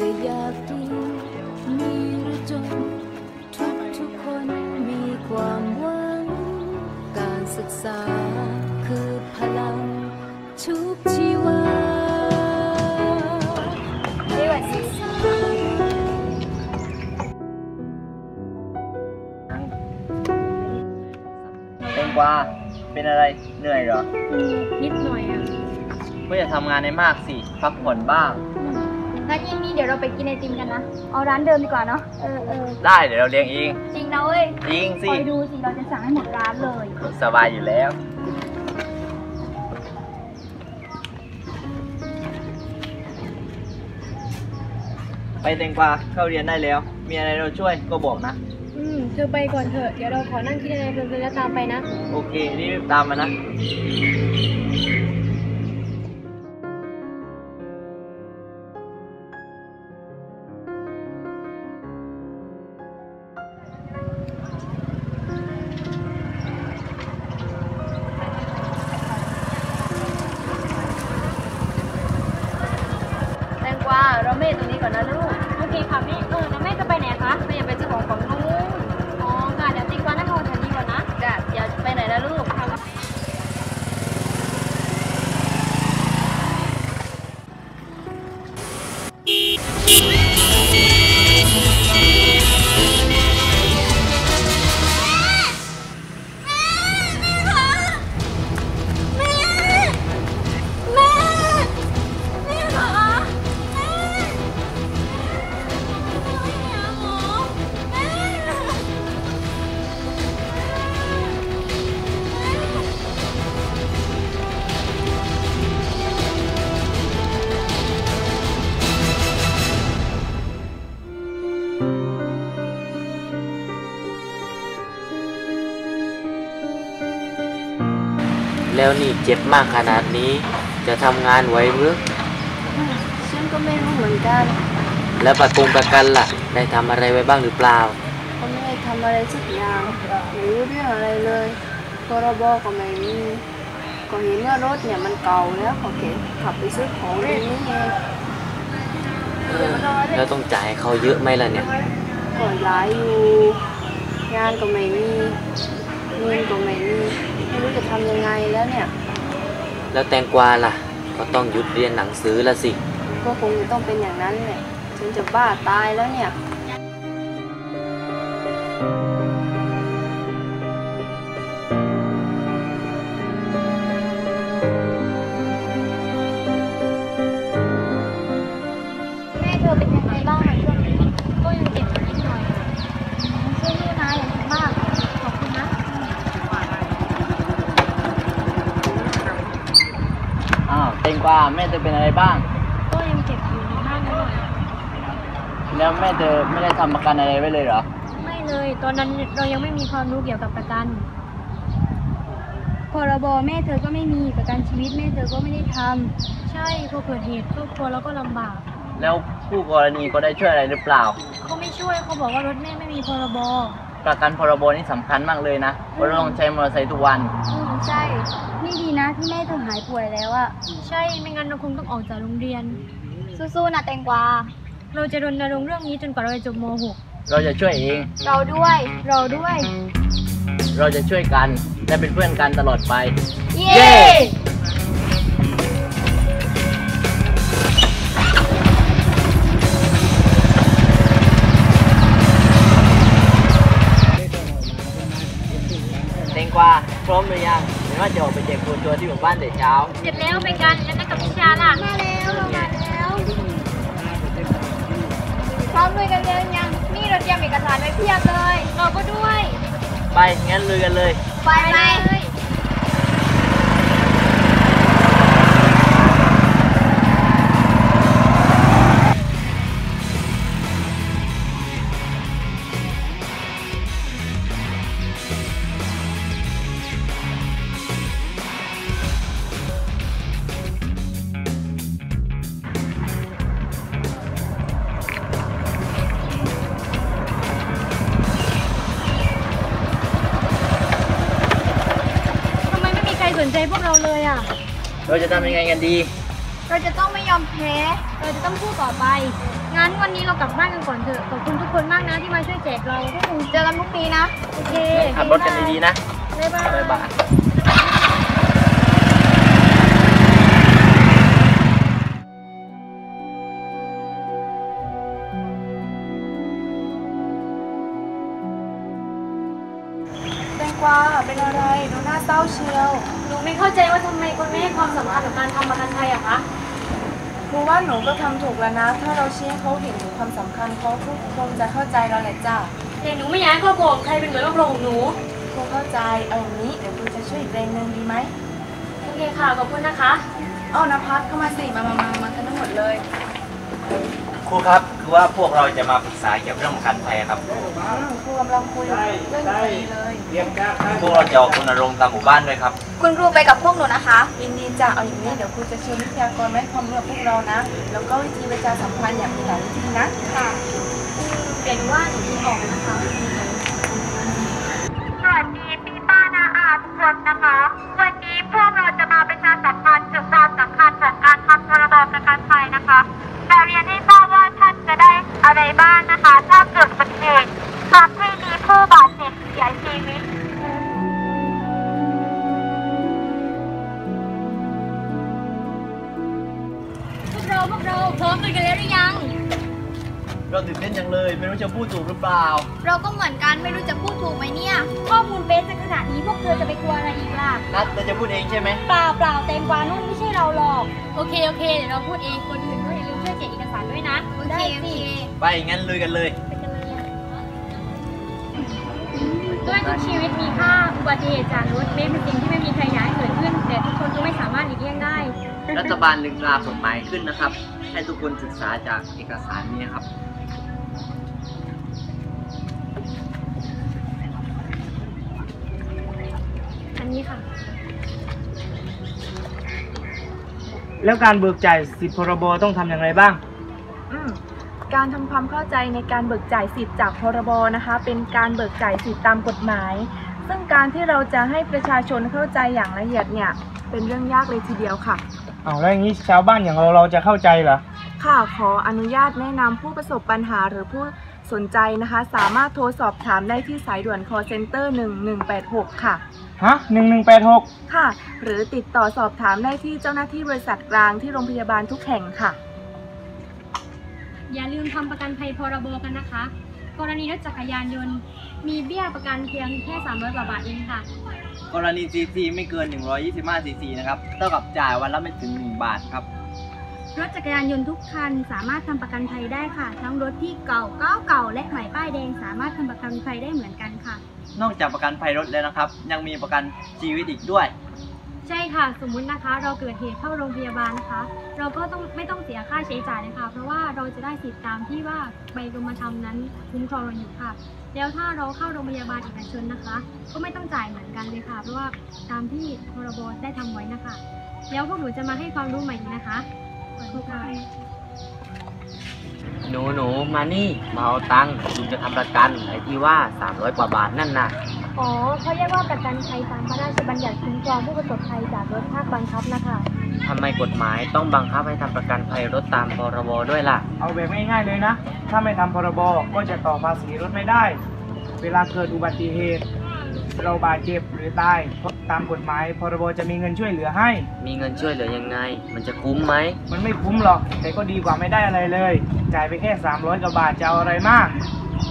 จะอยากรู้มีหรือจน ทุกทุกคนมีความหวัง การศึกษาคือพลังชุบชีวา เป็นาเป็นอะไรเหนื่อยเหรอ นิดหน่อยอะ ก็อย่าทำงานในมากสิ พักผ่อนบ้าง งั้นเย็นนี้เดี๋ยวเราไปกินไอติมกันนะ เอาร้านเดิมดีกว่าเนาะ เออเออได้เดี๋ยวเราเลี้ยงเองจริงนะเว้ยจริงคสิอยดูสิ เราจะสั่งให้หมดร้านเลย สบายอยู่แล้ว ไปแตงกวาเข้าเรียนได้แล้ว มีอะไรเราช่วยก็บอกนะ อืม เธอไปก่อนเถอะ เดี๋ยวเราขอนั่งคิดอะไรเพลินๆแล้วตามไปนะ โอเครีบตามมานะแแล้วนี่เจ็บมากขนาดนี้ จะทำงานไหวหรือฉันก็ไม่รู้เหมือนกัน แล้วประกงประกันล่ะ ได้ทำอะไรไว้บ้างหรือเปล่าก็ไม่ได้ทำอะไรสักอย่างไม่รู้เรื่องอะไรเลยพรบก็ไม่มีก็เห็นว่ารถเนี่ยมันเก่าแล้วเขาเก็บขับไปซื้อของเรื่องนี้เองเออแล้วต้องจ่ายให้เขาเยอะไหมล่ะเนี่ยก็หลายอยู่งานก็ไม่มีเงินก็ไม่มีไม่ รู้จะทำยังไงแล้วเนี่ย แล้วแตงกวาล่ะ ก็ต้องหยุดเรียนหนังสือละสิ ก็คงจะต้องเป็นอย่างนั้นแหละฉันจะบ้าตายแล้วเนี่ย งกวาแม่เธอเป็นอะไรบ้าง ก็ยังเจ็บอยู่นิดหน่อยแล้วแม่เธอไม่ได้ทำประกันอะไรไว้เลยเหรอ ไม่เลย ตอนนั้นเรายังไม่มีความรู้เกี่ยวกับประกัน พรบแม่เธอก็ไม่มีประกันชีวิตแม่เธอก็ไม่ได้ทใช่พอเกิดเหตุครอบครัวเราก็ลำบาก แล้วผู้กรณีก็ได้ช่วยอะไรหรือเปล่า เขาไม่ช่วยเขาบอกว่ารถแม่ไม่มีพรบ ประกันพรบนี่สำคัญมากเลยนะเพราะเราต้องใช้มอเตอร์ไซค์ทุกวันำอืม ใช่ นี่ดีนะที่แม่เธอหายป่วยแล้วอะใช่ ไม่งั้นเราคงต้องออกจากโรงเรียน สู้ๆนะแตงกวา เราจะรณรงค์เรื่องนี้จนกว่าเราจะจบม .6 เราจะช่วยเองเราด้วย เราด้วย เราจะช่วยกัน และเป็นเพื่อนกันตลอดไป เย้ ร้อมหรือยังเห็นว่าจะออกไปแจกตัวตัวที่หมู่บ้านแต่เช้า เสร็จแล้วไปกันแล้วนั่นกับพิชาล่ะ มาแล้วเรามาแล้วพร้อมลุยกันเลยยัง นี่เราเตรียมเอกสารไว้เพียบเลย เราก็ด้วย ไปงั้นลุยกันเลย ไปไห พวกเราเลยอะ เราจะทำยังไงกันดี เราจะต้องไม่ยอมแพ้ เราจะต้องสู้ต่อไป งั้นวันนี้เรากลับบ้านกันก่อนเถอะ ขอบคุณทุกคนมากนะที่มาช่วยแจกเราเจอกันพรุ่งนี้นะ โอเคขับรถกันดีๆนะบ๊ายบายบ๊ายบายแตงกกวาเป็นอะไรดูหน้าเศร้าเชียวหนูไม่ เข้าใจว่าทำไมคนไม่ให้ความสำคัญกับการทำประกันภัยอะคะครูว่าหนูก็ทำถูกแล้วนะ ถ้าเราชี้ให้เขาเห็นถึงความสำคัญเขาทุกคงจะเข้าใจเราแหละจ้าแต่หนูไม่อยากให้ครอบครัวของใครเป็นเหมือนครอบครัวของหนูครูเข้าใจเอาอย่างนี้เดี๋ยวครูจะช่วยอีกแรงหนึ่งดีไหมโอเคค่ะขอบคุณนะคะ เอานภัสเข้ามาสิมามามามากันทั้งหมดเลย ครูครับคือว่าพวกเราจะมาปรึกษาเกี่ยวกับเรื่องประกันภัยครับอืมครูกำลังคุยเรื่องนี้เลยพวกเราจะออกรณรงค์ตามหมู่บ้านด้วยครับ คุณครูไปกับพวกหนูนะคะยินดีจ้ะเอาอย่างนี้เดี๋ยวครูจะเชิญวิทยากรมาให้ความรู้กับพวกเรานะ แล้วก็วิธีประชาสัมพันธ์อย่างมีหลายวิธีนะค่ะเดี๋ยวหนูว่าหนูคิดออกแล้วนะคะสวัสดีพี่ป้านาอาทุกคนนะคะ เปล่า เราก็เหมือนกันไม่รู้จะพูดถูกไหมเนี่ย ข้อมูลเป๊ะขนาดนี้พวกเธอจะไปกลัวอะไรอีกล่ะนัดเธอจะพูดเองใช่ไหมเปล่าเปล่าแตงกวานุ่นไม่ใช่เราหรอก โอเคโอเคเดี๋ยวเราพูดเองคนอื่นก็อย่าลืมช่วยเก็บเอกสารด้วยนะโอเคโอเคไปงั้นลุยกันเลยด้วยทุกชีวิตมีค่าอุบัติเหตุจากรถเมล์เป็นสิ่งที่ไม่มีใครอยากให้เกิดขึ้น แต่ทุกคนก็ไม่สามารถหลีกเลี่ยงได้ รัฐบาลลึงตรากฎหมายขึ้นนะครับ ให้ทุกคนศึกษาจากเอกสารนี้นะครับ แล้วการเบิกจ่ายสิทธิพรบต้องทำอย่างไรบ้าง อืมการทำความเข้าใจในการเบิกจ่ายสิทธิ์จากพรบนะคะ เป็นการเบิกจ่ายสิทธิ์ตามกฎหมาย ซึ่งการที่เราจะให้ประชาชนเข้าใจอย่างละเอียดเนี่ย เป็นเรื่องยากเลยทีเดียวค่ะ เอาแล้วอย่างนี้ชาวบ้านอย่างเราเราจะเข้าใจเหรอ ค่ะขออนุญาตแนะนำผู้ประสบปัญหาหรือผู้สนใจนะคะ สามารถโทรสอบถามได้ที่สายด่วน call center 1186 ค่ะ ฮะหนึ่งหนึ่งแปดหกค่ะ หรือติดต่อสอบถามได้ที่เจ้าหน้าที่บริษัทกลางที่โรงพยาบาลทุกแห่งค่ะ อย่าลืมทำประกันภัยพรบกันนะคะ กรณีรถจักรยานยนต์ มีเบี้ยประกันเพียงแค่ 300กว่าบาทเองค่ะ กรณี CC ไม่เกิน 125 CC นะครับ เท่ากับจ่ายวันละไม่ถึง 1 บาทครับ รถจักรยานยนต์ทุกคันสามารถทำประกันภัยได้ค่ะ ทั้งรถที่เก่าเก่าเก่าและใหม่ป้ายแดงสามารถทำประกันภัยได้เหมือนกันค่ะ นอกจากประกันภัยรถแล้วนะครับ ยังมีประกันชีวิตอีกด้วย ใช่ค่ะ สมมุตินะคะ เราเกิดเหตุเข้าโรงพยาบาลนะคะ เราก็ต้องไม่ต้องเสียค่าใช้จ่ายเลยค่ะ เพราะว่าเราจะได้สิทธิ์ตามที่ว่าใบกรมธรรม์นั้นคุ้มครองเราอยู่ค่ะ แล้วถ้าเราเข้าโรงพยาบาลเอกชนนะคะ ก็ไม่ต้องจ่ายเหมือนกันเลยค่ะ เพราะว่าตามที่พรบได้ทำไว้นะคะ แล้วพวกหนูจะมาให้ความรู้ใหม่นะคะ หนูหนูมานี่มาเอาตังค์ลุงจะทำประกันไอ้ที่ว่า 300 กว่าบาทนั่นน่ะ อ๋อเขาเรียกว่าประกันภัยตามพระราชบัญญัติคุ้มครองผู้ประสบภัยจากรถภาคบังคับนะคะ ทำไมกฎหมายต้องบังคับให้ทำประกันภัยรถตามพรบด้วยล่ะ เอาแบบง่ายๆเลยนะ ถ้าไม่ทำพรบก็จะต่อภาษีรถไม่ได้ เวลาเกิดอุบัติเหตุ เราบาดเจ็บหรือตายเพราะตามกฎหมายพรบจะมีเงินช่วยเหลือให้ มีเงินช่วยเหลือยังไง มันจะคุ้มไหม มันไม่คุ้มหรอก แต่ก็ดีกว่าไม่ได้อะไรเลย จ่ายไปแค่ 300กว่าบาทจะเอาอะไรมาก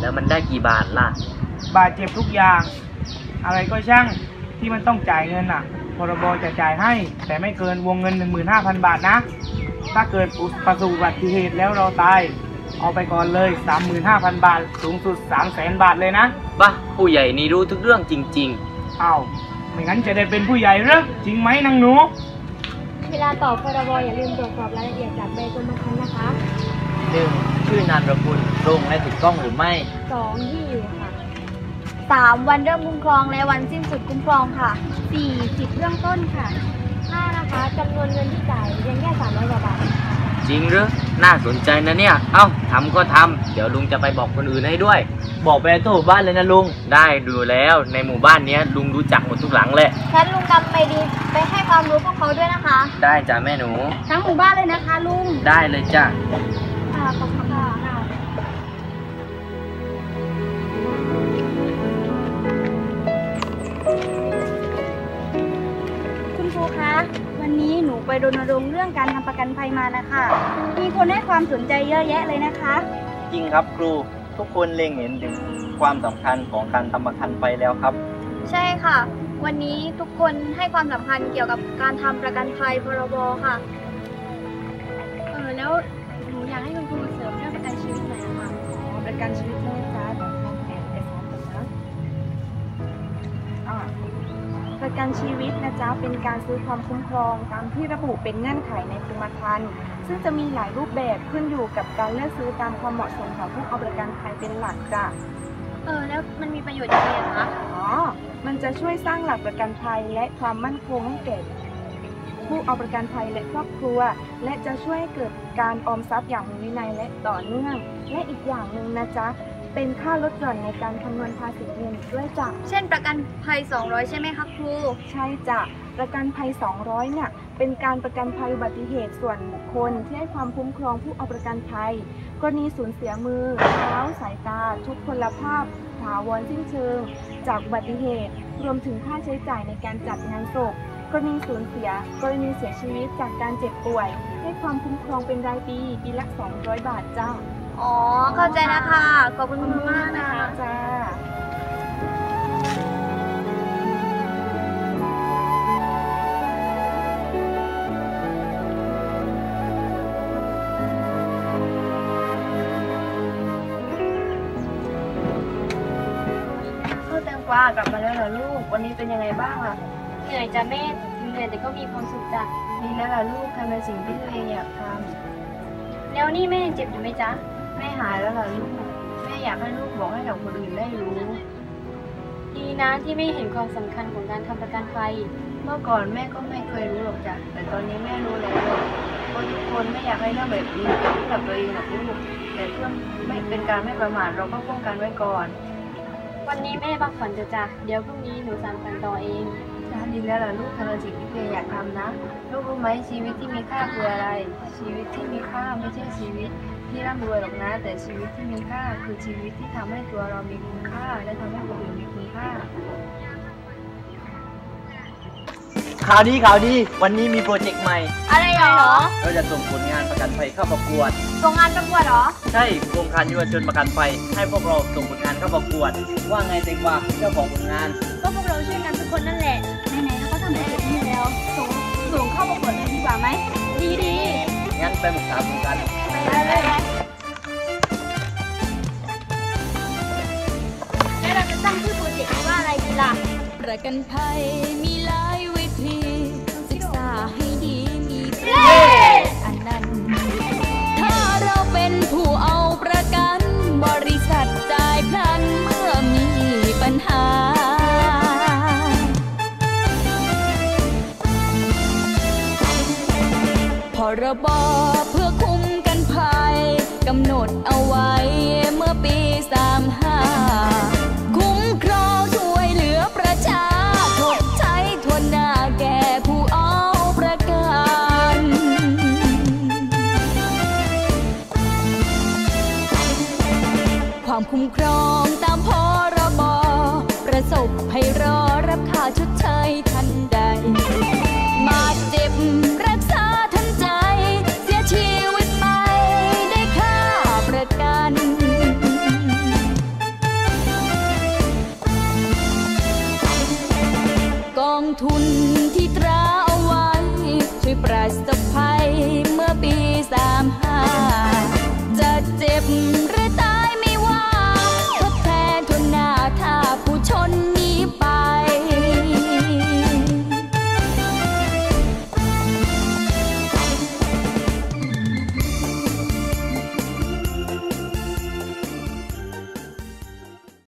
แล้วมันได้กี่บาทล่ะ บาดเจ็บทุกอย่าง อะไรก็ช่างที่มันต้องจ่ายเงินอะ พรบจะจ่ายให้ แต่ไม่เกินวงเงิน 15,000 บาทนะ ถ้าเกิดประสบอุบัติเหตุแล้วเราตาย เอาไปก่อนเลย 35,000 บาท สูงสุด 300,000 บาทเลยนะปะผู้ใหญ่นี่รู้ทุกเรื่องจริง อ้าวไม่งั้นจะได้เป็นผู้ใหญ่เหรอจริงไหมนางหนู เวลาต่อพรบอย่าลืมตรวจสอบรายละเอียดจากใบกรมธรรม์นะคะ 1. ชื่อนามสกุลตรงและถูกต้องหรือไม่ สองที่อยู่ค่ะสามวันเริ่มคุ้มครองและวันสิ้นสุดคุ้มครองค่ะสี่สิทธิ์เบื้องต้นค่ะห้านะคะจำนวนเงินที่จ่ายเพียงแค่สามร้อยกว่าบาทๆ จริงหรือน่าสนใจนะเนี่ย เอ้าทำก็ทำเดี๋ยวลุงจะไปบอกคนอื่นให้ด้วย บอกไปทั่วหมู่บ้านเลยนะลุง ได้ดูแล้วในหมู่บ้านเนี้ยลุงรู้จักหมดทุกหลังแหละฉันลุงดำไปดีไปให้ความรู้พวกเขาด้วยนะคะ ได้จ้ะแม่หนู ทั้งหมู่บ้านเลยนะคะลุง ได้เลยจ้ะ ค่ะขอบคุณค่ะคุณ นนี้หนูไปรณรงค์เรื่องการทำประกันภัยมานะคะ มีคนให้ความสนใจเยอะแยะเลยนะคะ จริงครับครูทุกคนเล็งเห็นถึงความสำคัญของการทำประกันภัยแล้วครับ ใช่ค่ะ วันนี้ทุกคนให้ความสำคัญเกี่ยวกับการทำประกันภัยพรบค่ะ เออแล้วหนูอยากให้คุณครูเสริมเรื่องประกันชีวิตหน่อยนะคะ ประกันชีวิต ประกันชีวิตนะจ๊ะเป็นการซื้อความคุ้มครอง ตามที่ระบุเป็นเงื่อนไขในกรมธรรม์ซึ่งจะมีหลายรูปแบบขึ้นอยู่กับการเลือกซื้อตามความเหมาะสมของผู้เอาประกันภัยเป็นหลักจ้ะเออแล้วมันมีประโยชน์ยังไงอะคะอ๋อมันจะช่วยสร้างหลักประกันภัยและความมั่นคงให้แก่ผู้เอาประกันภัยและครอบครัว และจะช่วยให้เกิดการออมทรัพย์อย่างมีวินัยและต่อเนื่อง และอีกอย่างหนึ่งนะจ๊ะ เป็นค่าลดหย่อนในการคำนวณภาษีเงินอีกด้วยจ้ะเช่นประกันภัย 200 ใช่ไหมคะครู ใช่จ้ะประกันภัย 200 เนี่ย เป็นการประกันภัยอุบัติเหตุส่วนบุคคลที่ให้ความคุ้มครองผู้เอาประกันภัย กรณีสูญเสียมือเท้าสายตา ทุกพลภาพถาวรสิ้นเชิง จากอุบัติเหตุ รวมถึงค่าใช้จ่ายในการจัดงานศพกรณีสูญเสีย กรณีเสียชีวิตจากการเจ็บป่วย ให้ความคุ้มครองเป็นรายปี ปีละ 200 บาทจ้า อ๋อ เข้าใจนะคะ ขอบคุณคุณมากนะคะจ้าข้าวแตงกวากลับมาแล้วเหรอลูก วันนี้เป็นยังไงบ้างอะ เหนื่อยจ้ะแม่เหนื่อยแต่ก็มีความสุขจ้ะ ดีแล้วล่ะลูกทำในสิ่งที่ตัวเองอยากทแล้วนี่แม่ยังเจ็บอยู่ไหมจ๊ะำ แม่หายแล้วล่ะลูกแม่อยากให้ลูกบอกให้กับคนอื่นได้รู้ ดีนะที่ไม่เห็นความสำคัญของการทำประกันภัย เมื่อก่อนแม่ก็ไม่เคยรู้หรอกจ้ะแต่ตอนนี้แม่รู้แล้วเพราะทุกคนไม่อยากให้เรื่องแบบนี้เกิดขึ้นกับตัวเองหรอกลูกแต่เพื่อไม่เป็นการไม่ประมาทเราก็ป้องกันไว้ก่อนวันนี้แม่พักผ่อนเถอะจ้ะเดี๋ยวพรุ่งนี้หนูสานฝันต่อเองจ้าดีแล้วล่ะลูกทำในสิ่งที่ตัวเองอยากทำนะ ลูกรู้ไหมชีวิตที่มีค่าคืออะไร ชีวิตที่มีค่าไม่ใช่ชีวิต ที่ร่ำรวยหรอกนะ แต่ชีวิตที่มีค่าคือชีวิตที่ทำให้ตัวเรามีคุณค่า และทำให้คนอื่นมีคุณค่า ข่าวดีข่าวดี วันนี้มีโปรเจกต์ใหม่ อะไรหรอ เราจะส่งผลงานประกันภัยเข้าประกวด ส่งงานประกวดเหรอ ใช่โครงการเยาวชนประกันภัยให้พวกเราส่งผลงานเข้าประกวด ว่าไงเต็งว่าเจ้าของผลงาน ก็พวกเราช่วยกันทุกคนนั่นแหละ ไหนๆเราก็ทำแบบนี้แล้ว ส่งส่งเข้าประกวดเลยดีกว่าไหม ดีดีงั้นไปปรึกษาผมกันไปเลย แล้วเราจะตั้งชื่อโปรเจกต์ว่าอะไรดีล่ะ ประกันภัยมีหลายวิธีศึกษาให้ดีมีประโยชน์อันนั้น ถ้าเราเป็นผู้เอาประกัน บริษัทจ่ายพลันเมื่อมีปัญหา พรบ ทุนที่ตราเอาไว้ ช่วยปราศภัยเมื่อปีสามห้าจะเจ็บ